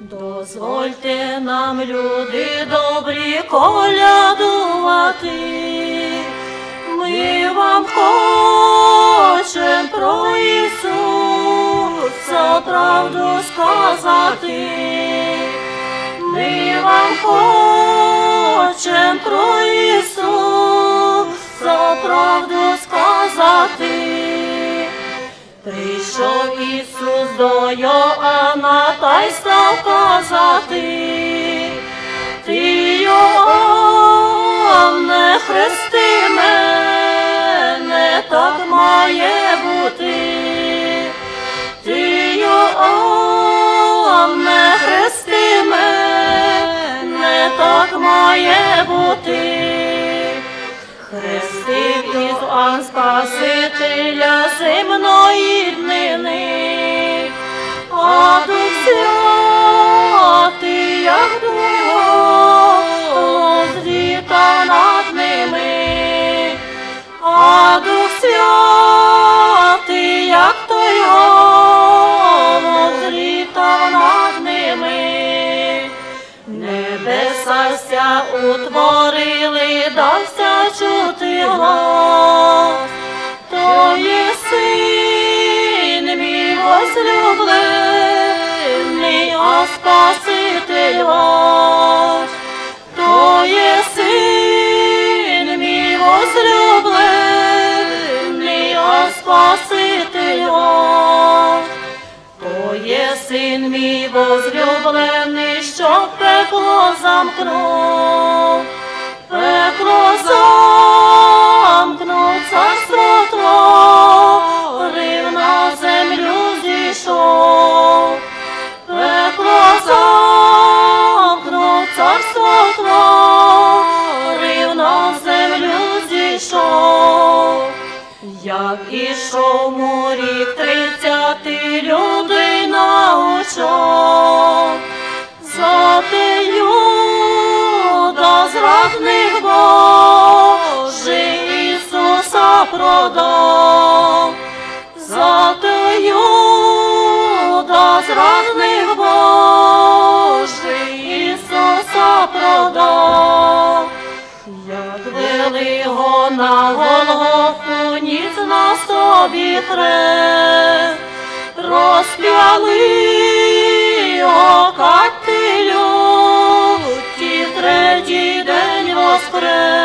Дозвольте нам, люди добрі, колядувати. Ми вам хочем про Ісуса правду сказати. Ми вам хочем про Ісуса правду сказати. До Йоанна та й став казати, ти Йоанне, хрести мене, так має бути. Ти Йоанне, хрести мене, так має бути. Хрестив Ісуан Спасителя земної днини, Небеса утворили, дався чути глас, то є син мій возлюблений, а Спаситель ваш, возлюблений, що пекло замкнув, пекло замкнув, царство творив, на землю зійшов, пекло замкнув, царство творив, на землю зійшов. Як ішов морік тридцяти людей продав, за те Юда зрадних Божий Ісуса продав. Як вели на Голгофу, ніц на собі хрест, розп'яли його катилю, третій день воскрес.